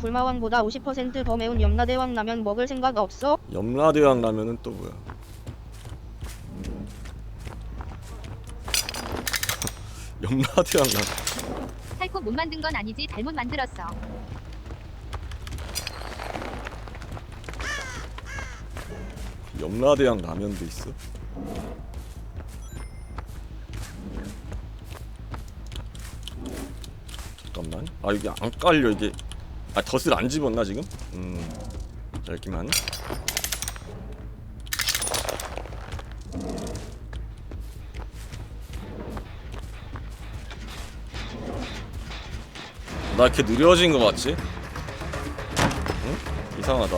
불마왕보다 50%더 매운 염라대왕 라면 먹을 생각 없어? 염라대왕 라면은 또 뭐야? 염라대왕 라면. 살코 못 만든 건 아니지 잘못 만들었어. 염라대왕 라면도 있어? 잠깐만. 아 이게 안 깔려 이게. 아 덫을 안 집었나 지금? 음. 자 이렇게만. 나 이렇게 느려진 거 같지? 응? 이상하다.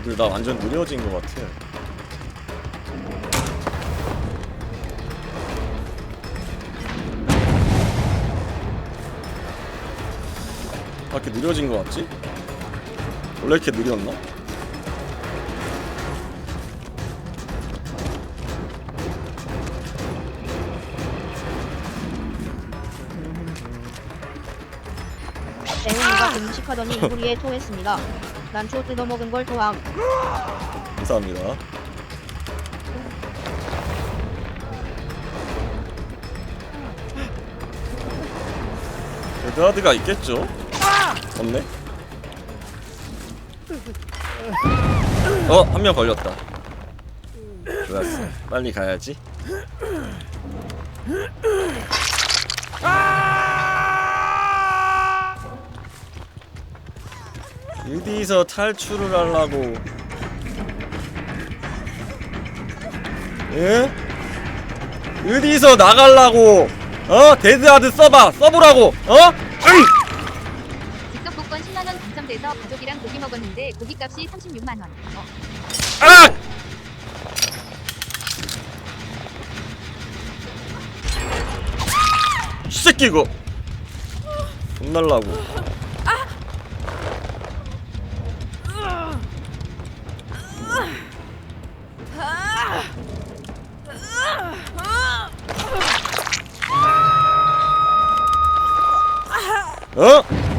이들 나 완전 느려진 것 같아. 이렇게 느려진 것 같지? 원래 이렇게 느렸나? 대웅이가 음식하더니 이불이에 토했습니다. 난 초 뜯어먹은 걸 토함. 감사합니다. 레드하드가 있겠죠? 없네. 어, 한 명 걸렸다. 좋았어. 빨리 가야지. 어디서 탈출을 하려고 예? 어디서 나갈라고 어? 데드하드 써봐 써보라고 어? 먹었는데 고기값이 36만 원. 어, 아! 이 새끼 이거 돈 날라고 어?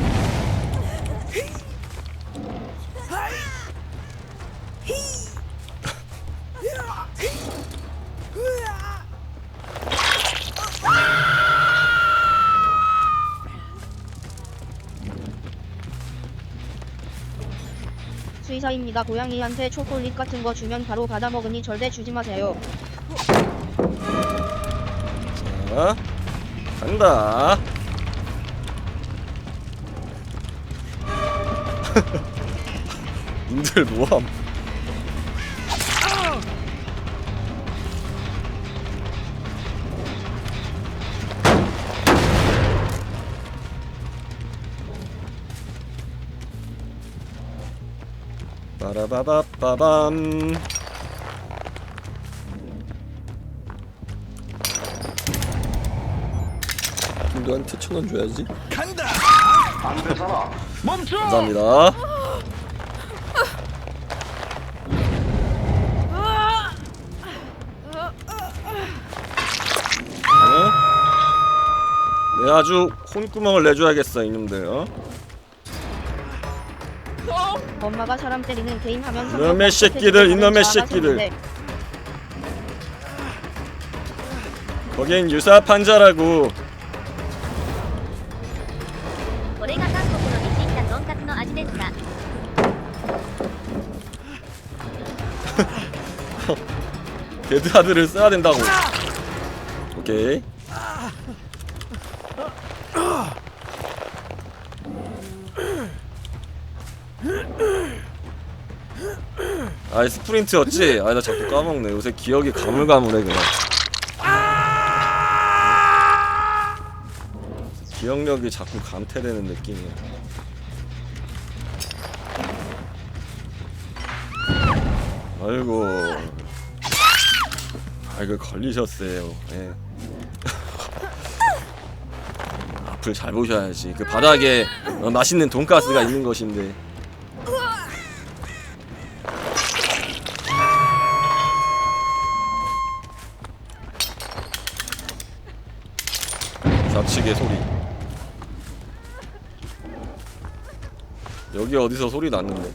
수의사입니다. 고양이한테 초콜릿 같은 거 주면 바로 받아 먹으니 절대 주지 마세요. 자, 간다. 님들 뭐함? 빠라바바빠밤 너한테 천원 줘야지. 간다. 안 되잖아. 멈춰. 감사합니다. 네? 네 아주 혼구멍을 내줘야겠어 이놈들 어? 엄마가 사람 때리는 게임 하면 이놈의 성격 새끼들, 탓해주고 이놈의 하는 자아가 새끼들. 생긴데 거긴 유사판자라고 これが韓国のにじったとんかつの味ですか 데드하드를 써야 된다고 오케이 아이 스프린트였지? 아 나 자꾸 까먹네. 요새 기억이 가물가물해 그냥. 기억력이 자꾸 감퇴되는 느낌이야. 아이고. 아이고 걸리셨어요. 예. 앞을 잘 보셔야지. 그 바닥에 어, 맛있는 돈가스가 있는 것인데 부딪히게 소리. 여기 어디서 소리 났는데?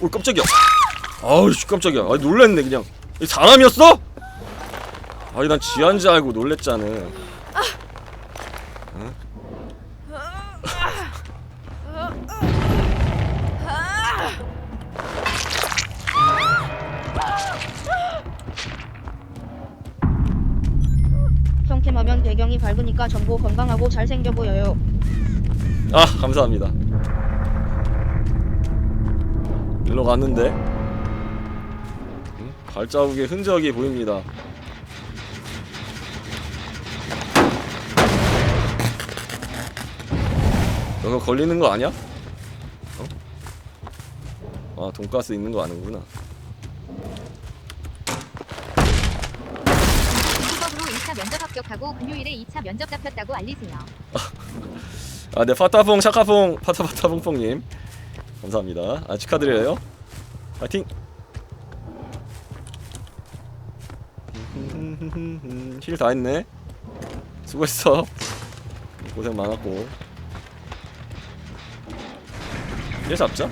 오 깜짝이야. 아우 깜짝이야. 아 놀랬네 그냥. 이 사람이었어? 아니 난 지한지 알고 놀랬잖아. 아. 응? 캠하면 배경이 밝으니까 전보 건강하고 잘생겨 보여요. 아 감사합니다 일로 갔는데 응? 발자국의 흔적이 보입니다 여기 걸리는 거 아니야? 어? 아 돈가스 있는 거 아는구나 중국어로 1차 면접 합격하고 금요일에 2차 면접 잡혔다고 알리세요. 아, 네, 파타퐁, 차카퐁, 파타파타퐁퐁님. 감사합니다. 아, 축하드려요. 파이팅! 힐 다 했네. 수고했어. 고생 많았고. 얘 잡자.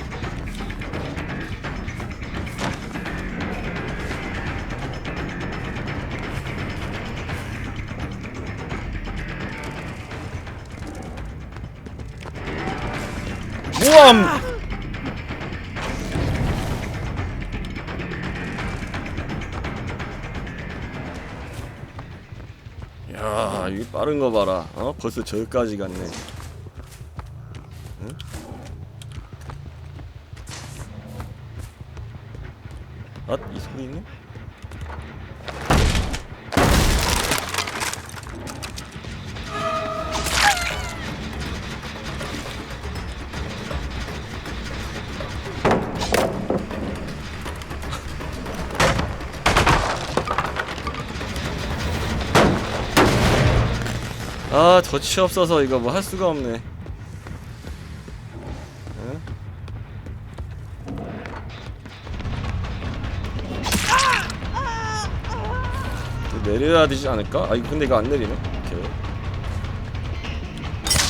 모함! 야, 이 빠른 거 봐라. 어? 벌써 저기까지 갔네. 응? 아, 이 소리 있네? 아, 덫이 없어서 이거 뭐 할 수가 없네. 내려야 되지 않을까? 아, 근데 이거 안 내리네. 오케이.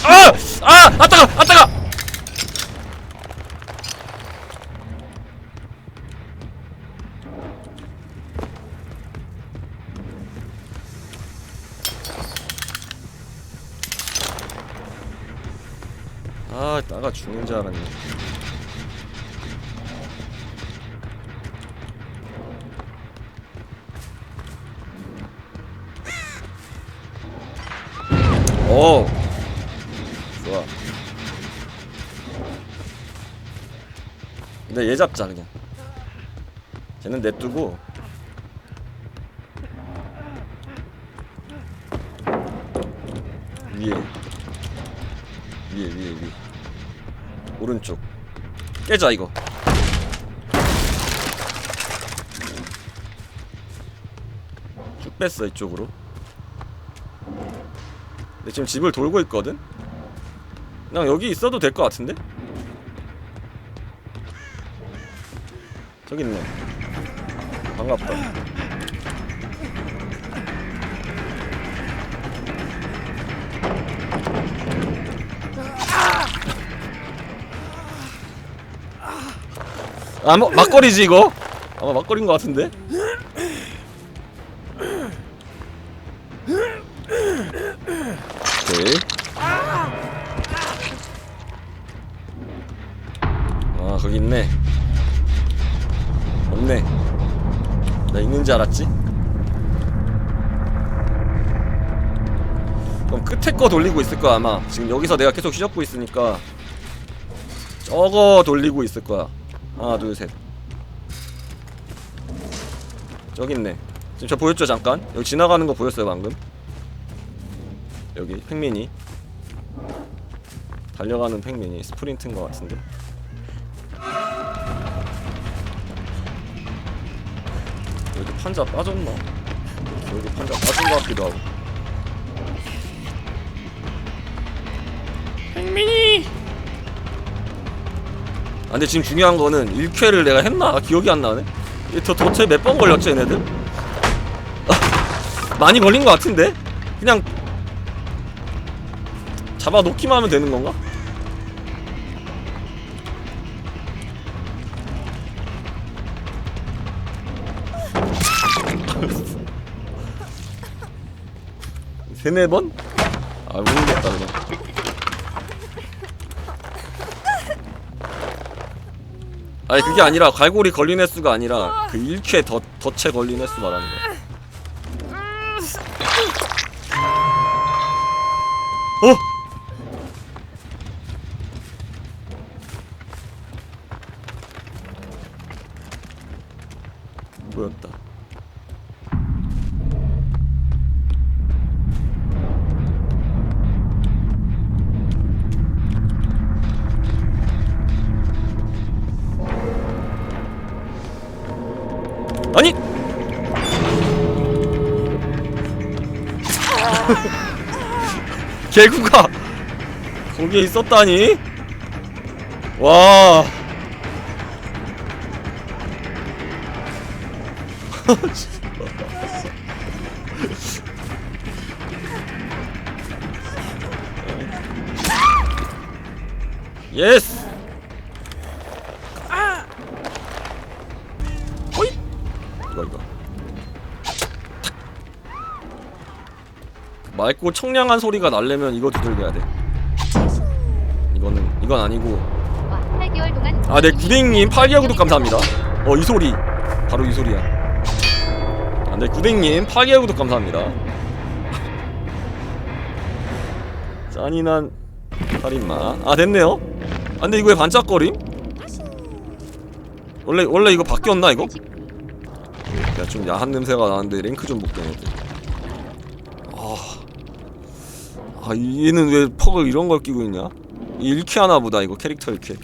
아! 아! 아 따가! 아 따가! 아, 따가 죽는 줄 알았네. 오! 좋아. 근데 얘 잡자 그냥. 쟤는 냅두고 위에 위에 위에 위에 오른쪽. 깨자 이거. 쭉 뺐어 이쪽으로. 근데 지금 집을 돌고 있거든? 그냥 여기 있어도 될 것 같은데? 저기 있네. 반갑다 아, 뭐, 막걸리지 이거? 아마 막걸리인 것 같은데? 오케이. 아 거기 있네. 없네. 나 있는 줄 알았지? 그럼 끝에 거 돌리고 있을 거야 아마. 지금 여기서 내가 계속 휘젓고 있으니까 저거 돌리고 있을 거야. 하나 둘 셋. 저기 있네. 지금 저 보였죠 잠깐? 여기 지나가는 거 보였어요 방금? 여기 팽민이 달려가는 팽민이 스프린트인 것 같은데 여기 판자 빠졌나? 여기 판자 빠진 것 같기도 하고 팽민이 아, 근데 지금 중요한 거는 1쾌를 내가 했나? 기억이 안 나네. 이저 도대체 몇 번 걸렸지, 얘네들? 아, 많이 걸린 것 같은데? 그냥 잡아놓기만 하면 되는 건가? 세네 번? 아 모르겠다 그냥 아니 그게 아니라 갈고리 걸린 횟수가 아니라 그 1쾌 더, 덫에 걸린 횟수 말하는 거야 어? 보였다 개구가 거기에 있었다니? 와. 예스. 맑고 청량한 소리가 나려면 이거 두들겨야 돼. 이거는 이건 아니고. 와, 8개월 동안 아, 네 구댕님 8개월 구독 감사합니다. 어, 이 소리. 바로 이 소리야. 아, 네 구댕님 8개월 구독 감사합니다. 잔인한 살인마. 아, 됐네요. 아, 근데 이거 왜 반짝거림? 원래 원래 이거 바뀌었나 이거? 야, 좀 야한 냄새가 나는데 랭크 좀 볼게. 아, 아 얘는 왜 퍽을 이런 걸 끼고 있냐? 이 1키 하나 보다 이거 캐릭터 1키.